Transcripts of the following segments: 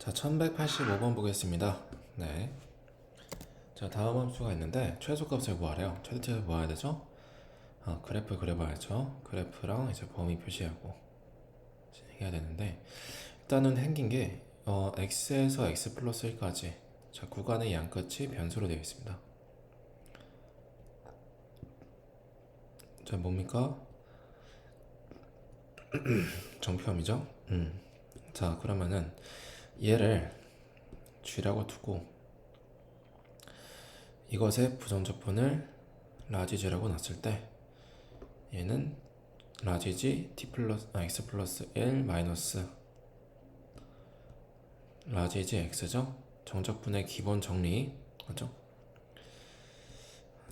자, 1185번 보겠습니다. 네. 자, 다음 함수가 있는데 최소값을 구하래요. 최대값을 구해야 되죠? 아, 그래프 그려봐야죠. 그래프랑 이제 범위 표시하고 진행해야 되는데 일단은 생긴 게 어, x에서 x 플러스 1까지 자, 구간의 양끝이 변수로 되어 있습니다. 자, 뭡니까? 정표함이죠? 음. 자, 그러면은 얘를 쥐라고 두고 이것의 부정적분을 라지지라고 놨을 때 얘는 라지지 t 플러스 아 x 플러스 1 마이너스 라지지 x죠 정적분의 기본 정리 맞죠?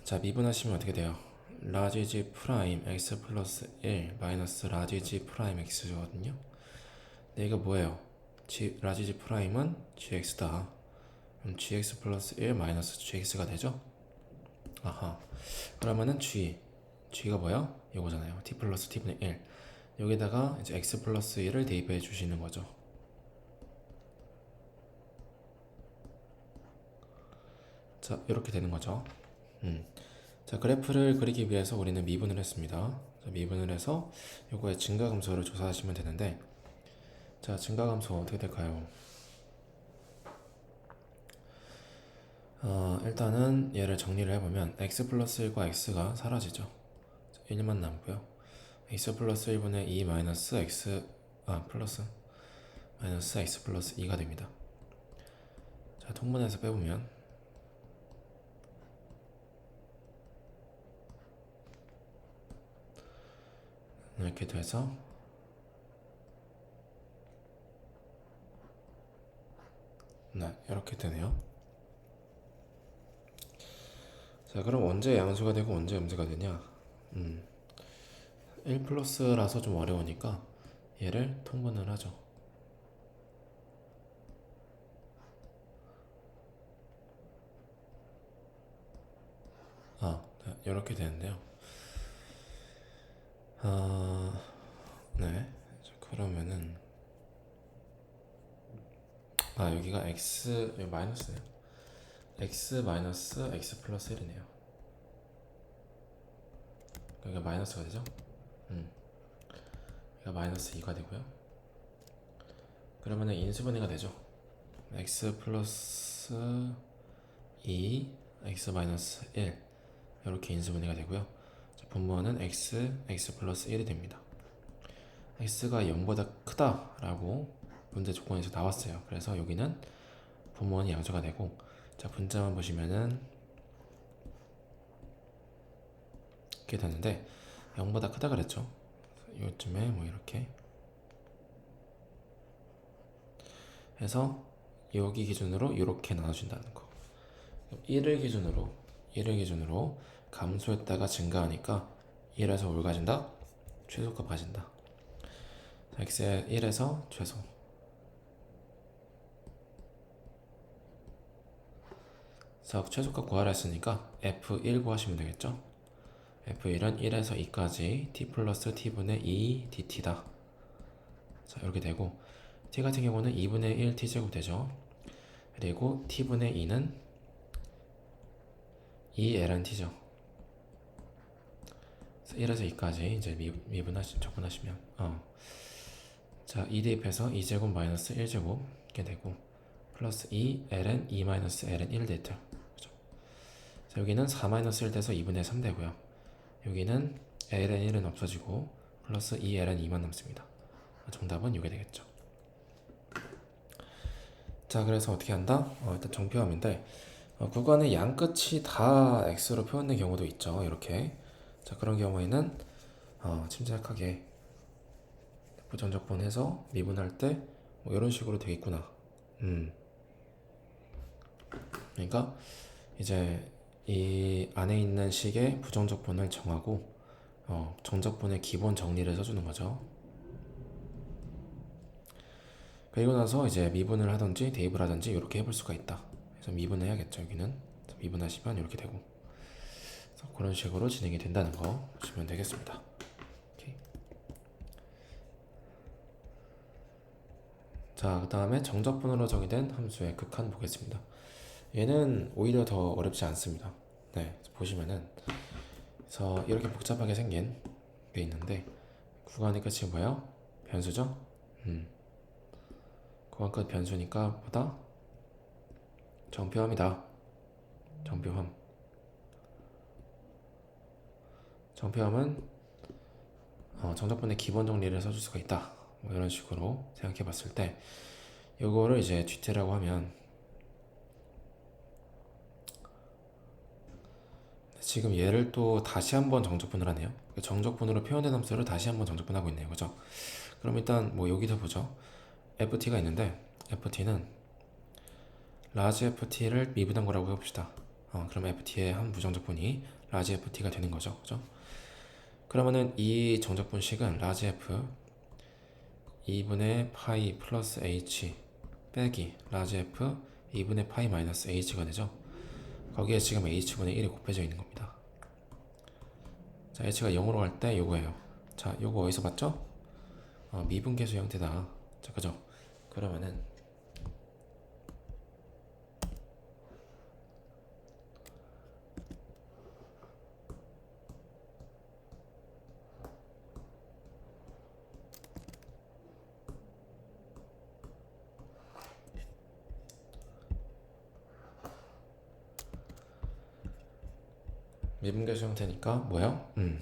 자 미분하시면 어떻게 돼요? 라지지 프라임 x 플러스 1 마이너스 라지지 프라임 x거든요 근데 이거 뭐예요? 라지지 프라임은 gx다. 그럼 gx 플러스 1 마이너스 gx가 되죠? 아하. 그러면은 g g가 뭐야? 이거잖아요. T 플러스 t분의 1 여기다가 이제 x 플러스 1을 대입해 주시는 거죠. 자 이렇게 되는 거죠. 음. 자 그래프를 그리기 위해서 우리는 미분을 했습니다. 자, 미분을 해서 요거의 증가 감소를 조사하시면 되는데 자 증가 감소 어떻게 될까요? 어, 일단은 얘를 정리를 해보면 x 플러스 1과 x가 사라지죠. 1만 남고요. x 플러스 1분의 2 마이너스 x 아 플러스 마이너스 x 플러스 2가 됩니다. 자 통분해서 빼보면 이렇게 돼서 네 이렇게 되네요. 자 그럼 언제 양수가 되고 언제 음수가 되냐? 음, 1 플러스라서 좀 어려우니까 얘를 통분을 하죠. 아 네, 이렇게 되는데요. 아, 네 자, 그러면은 아 여기가 x 여기 마이너스네요. X 마이너스 x 플러스 1이네요. 여기가 마이너스가 되죠? 음. 여기가 마이너스 2가 되고요. 그러면은 인수분해가 되죠? X 플러스 2 x 마이너스 1 이렇게 인수분해가 되고요. 자, 분모는 x x 플러스 1이 됩니다. X가 0보다 크다라고 문제 조건에서 나왔어요. 그래서 여기는 분모는 양수가 되고 자 분자만 보시면은 이렇게 되는데 0보다 크다 그랬죠? 이쯤에 뭐 이렇게. 해서 여기 기준으로 이렇게 나눠준다는 거. 1을 기준으로 1을 기준으로 감소했다가 증가하니까 1에서 올 가진다? 최소값 가진다. 자, x의 1에서 최소 자, 최소값 구하라 했으니까 f1 구하시면 되겠죠? f1은 1에서 2까지 t 플러스 t분의 2 dt다. 자, 이렇게 되고 t 같은 경우는 2분의 1 t제곱 되죠. 그리고 t분의 2는 2ln t죠. 1에서 2까지 이제 미, 미분하시, 적분하시면 어. 자, 2 대입해서 2제곱 마이너스 1제곱 이렇게 되고 플러스 2 ln 2 마이너스 ln 1 됐죠. 여기는 4 마이너스 1 돼서 2분의 3 되고요. 여기는 ln 1은 없어지고 플러스 2 ln 2만 남습니다. 정답은 이게 되겠죠. 자, 그래서 어떻게 한다? 어, 일단 정표함인데 어, 구간의 양 끝이 다 x로 표현된 경우도 있죠. 이렇게. 자, 그런 경우에는 어, 침착하게 부정적분해서 미분할 때 뭐 이런 식으로 되겠구나. 음. 그러니까 이제 이 안에 있는 식의 부정적분을 정하고 어, 정적분의 기본 정리를 써주는 거죠. 그리고 나서 이제 미분을 하든지 대입을 하든지 이렇게 해볼 수가 있다. 그래서 미분을 해야겠죠. 여기는 미분하시면 이렇게 되고 그래서 그런 식으로 진행이 된다는 거 보시면 되겠습니다. 오케이. 자, 그 다음에 정적분으로 정의된 함수의 극한 보겠습니다. 얘는 오히려 더 어렵지 않습니다. 네, 보시면은 그래서 이렇게 복잡하게 생긴 게 있는데 구간의 끝이 뭐예요? 변수죠? 음. 구간 끝 변수니까 보다 정표함이다. 정표함. 정표함은 어, 정적분의 기본 정리를 써줄 수가 있다. 뭐 이런 식으로 생각해 봤을 때 요거를 이제 GT라고 하면 지금 얘를 또 다시 한번 정적분을 하네요. 정적분으로 표현된 함수를 다시 한번 정적분하고 있네요. 그죠? 그럼 일단 뭐 여기서 보죠. ft가 있는데 ft는 라지 ft를 미분한 거라고 해봅시다. 어, 그럼 ft의 한 부정적분이 라지 ft가 되는 거죠. 그죠? 그러면은 이 정적분식은 라지 f 2분의 파이 플러스 h 빼기 라지 f 2분의 파이 마이너스 h가 되죠. 거기에 지금 h분의 1이 곱해져 있는 겁니다. 자, h가 0으로 갈 때 요거예요. 자, 요거 어디서 봤죠? 어, 미분계수 형태다. 자, 그죠? 그러면은 미분계수 형태니까 뭐예요? 음.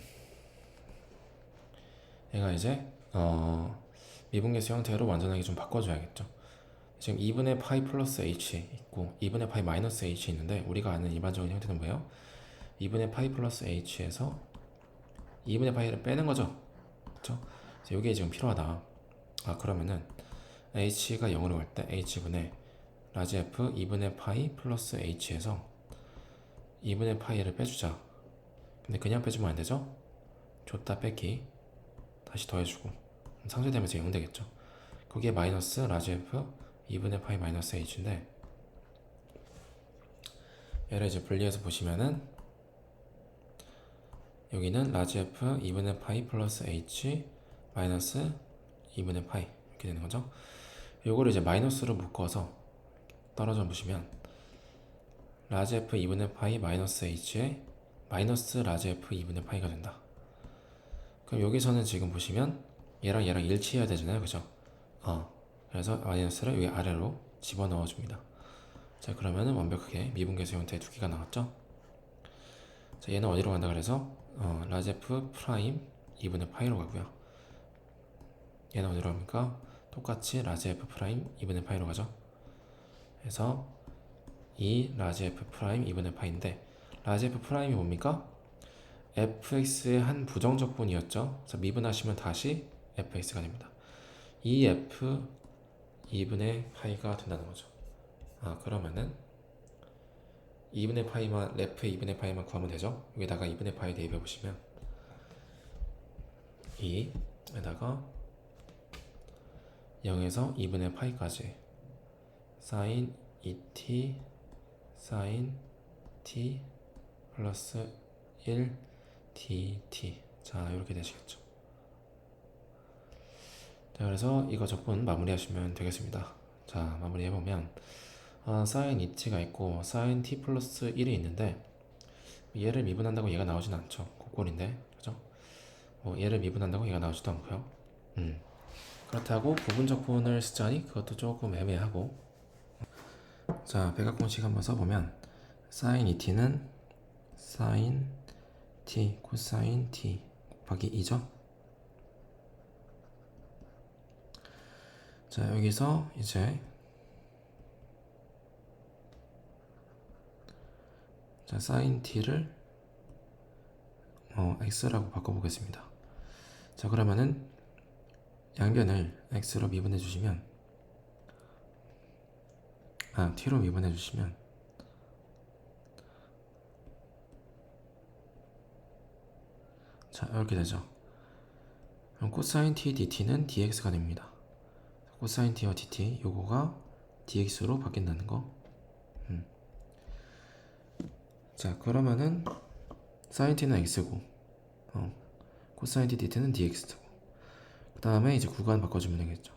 얘가 이제 어 미분계수 형태로 완전하게 좀 바꿔줘야겠죠. 지금 2분의 파이 플러스 h 있고 2분의 파이 마이너스 h 있는데 우리가 아는 일반적인 형태는 뭐예요? 2분의 파이 플러스 h에서 2분의 파이를 빼는 거죠. 그렇죠? 이게 지금 필요하다. 아 그러면은 h가 0으로 갈 때 h분의 라지 f 2분의 파이 플러스 h에서 2분의 파이를 빼주자. 근데 그냥 빼주면 안 되죠? 줬다 뺏기 다시 더해주고 상쇄되면서 0 되겠죠. 거기에 마이너스 라지 f 2분의 파이 마이너스 h인데 얘를 이제 분리해서 보시면은 여기는 라지 f 2분의 파이 플러스 h 마이너스 2분의 파이 이렇게 되는 거죠. 요거를 이제 마이너스로 묶어서 떨어져 보시면 라지 f 2분의 파이 마이너스 h에 마이너스 라지 f 2분의 파이가 된다. 그럼 여기서는 지금 보시면 얘랑 얘랑 일치해야 되잖아요. 그죠? 어. 그래서 마이너스를 여기 아래로 집어넣어 줍니다. 자, 그러면은 완벽하게 미분계수 형태의 두 개가 나왔죠? 자, 얘는 어디로 간다 그래서 어, 라지 f 프라임 2분의 파이로 가고요. 얘는 어디로 갑니까? 똑같이 라지 f 프라임 2분의 파이로 가죠. 그래서 이 라지 f 프라임 2분의 파인데 라지 f 프라임이 뭡니까? fx의 한 부정적분이었죠. 그래서 미분하시면 다시 fx가 됩니다. 이 f 2분의 파이가 된다는 거죠. 아 그러면은 2분의 파이만 f 2분의 파이만 구하면 되죠. 여기다가 2분의 파이 대입해 보시면 2에다가 0에서 2분의 파이까지 sin 2t sin t 플러스 1 dt 자 이렇게 되시겠죠. 자 그래서 이거 적분 마무리하시면 되겠습니다. 자 마무리해보면 아, sin 2t가 있고 sin t 플러스 1이 있는데 얘를 미분한다고 얘가 나오진 않죠. 곡골인데 그죠? 뭐 얘를 미분한다고 얘가 나오지도 않고요. 음. 그렇다고 부분 적분을 쓰자니 그것도 조금 애매하고. 자 백악공식 한번 써보면 sin 2t는 sin t 코사인 t 곱하기 2죠? 자 여기서 이제 자 sin t를 어, x라고 바꿔보겠습니다. 자 그러면은 양변을 x로 미분해 주시면 아 t로 미분해 주시면 자 이렇게 되죠 그럼 코사인 t dt는 dx가 됩니다 코사인 t와 dt 요거가 dx로 바뀐다는 거 음. 자 그러면은 사인 t는 x고 어. 코사인 t dt는 dx고 그 다음에 이제 구간 바꿔주면 되겠죠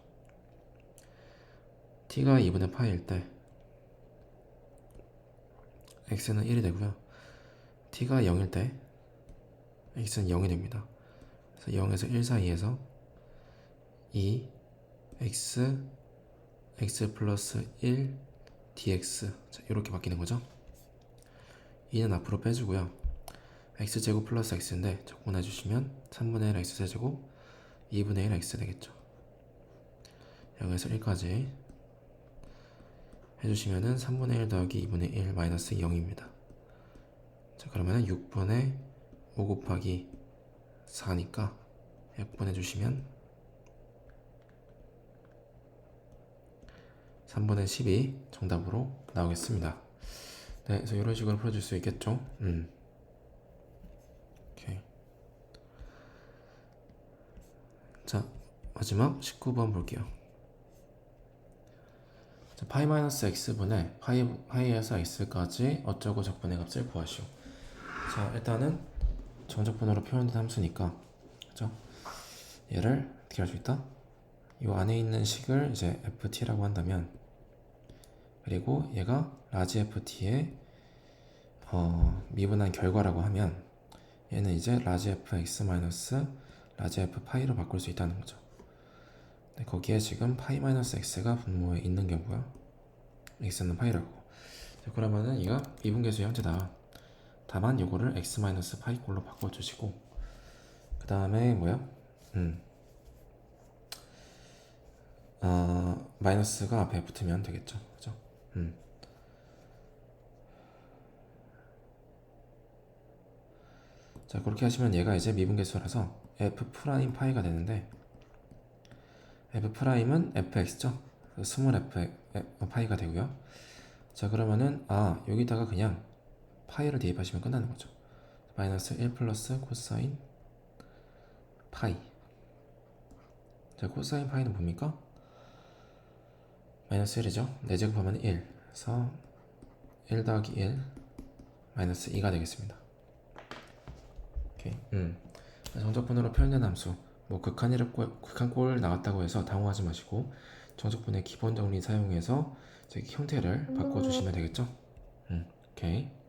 t가 2분의 파이일 때 x는 1이 되고요. t가 0일 때 x는 0이 됩니다. 그래서 0에서 1 사이에서 2 x x 플러스 1 dx 자, 이렇게 바뀌는 거죠. 2는 앞으로 빼주고요. x제곱 플러스 x인데 적분해 주시면 3분의 1 x제곱 2분의 1 x 되겠죠. 0에서 1까지 해주시면은 3분의 1 더하기 2분의 1 마이너스 0입니다. 자 그러면은 6분의 5 곱하기 4니까 약분해 주시면 3분의 12 정답으로 나오겠습니다. 네, 그래서 이런 식으로 풀어줄 수 있겠죠? 음. 오케이. 자, 마지막 19번 볼게요. 자, 파이 마이너스 x분의 파이, 파이에서 x까지 어쩌고 적분의 값을 구하시오. 자, 일단은 정적분으로 표현된 함수니까, 그죠? 얘를 어떻게 할 수 있다? 이 안에 있는 식을 이제 ft라고 한다면, 그리고 얘가 라지 ft의 어, 미분한 결과라고 하면, 얘는 이제 라지 fx 마이너스 라지 f 파이로 바꿀 수 있다는 거죠. 네, 거기에 지금 파이 마이너스 x가 분모에 있는 경우요. x는 파이라고. 자, 그러면은 이가 미분계수의 형태다. 다만 요거를 x 마이너스 파이 꼴로 바꿔주시고 그 다음에 뭐야? 음. 어, 마이너스가 앞에 붙으면 되겠죠. 그죠? 음. 자 그렇게 하시면 얘가 이제 미분계수라서 f 프라임 파이가 되는데 f 프라임은 fx죠. 스몰 f 파이가 되고요. 자 그러면은 아 여기다가 그냥 파이를 대입하시면 끝나는 거죠. 마이너스 1 플러스 코사인 파이. 자 코사인 파이는 뭡니까? 마이너스 1이죠. 4제곱하면 1. 그래서 1 더하기 1 마이너스 2가 되겠습니다. 오케이. 음. 정적분으로 표현된 함수. 뭐 극한이를 꼴, 극한꼴 나왔다고 해서 당황하지 마시고 정적분의 기본 정리 사용해서 형태를 바꿔 주시면 되겠죠. 음. 오케이.